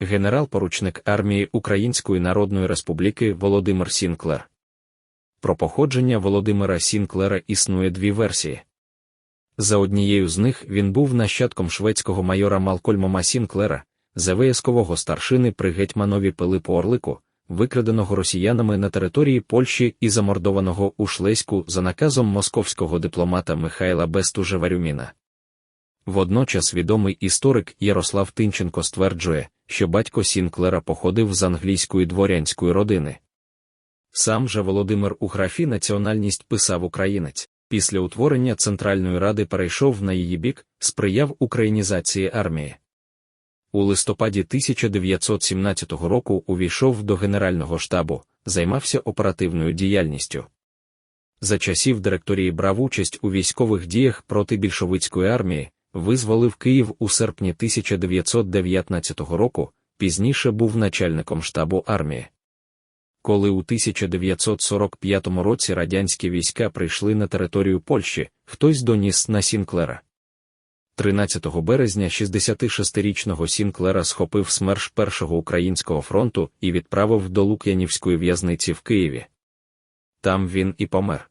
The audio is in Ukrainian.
генерал-поручник армії Української Народної Республіки Володимир Сінклер. Про походження Володимира Сінклера існує дві версії. За однією з них він був нащадком шведського майора Малкольмома Сінклера, завиязкового старшини при гетьманові Пилипу Орлику, викраденого росіянами на території Польщі і замордованого у Шлеську за наказом московського дипломата Михайла Бестужа-Варюміна. Водночас відомий історик Ярослав Тинченко стверджує, що батько Сінклера походив з англійської дворянської родини. Сам же Володимир у графі національність писав українець. Після утворення Центральної Ради перейшов на її бік, сприяв українізації армії. У листопаді 1917 року увійшов до Генерального штабу, займався оперативною діяльністю. За часів директорії брав участь у військових діях проти більшовицької армії, визволив Київ у серпні 1919 року, пізніше був начальником штабу армії. Коли у 1945 році радянські війська прийшли на територію Польщі, хтось доніс на Сінклера. 13 березня 66-річного Сінклера схопив СМЕРШ Першого українського фронту і відправив до Лук'янівської в'язниці в Києві. Там він і помер.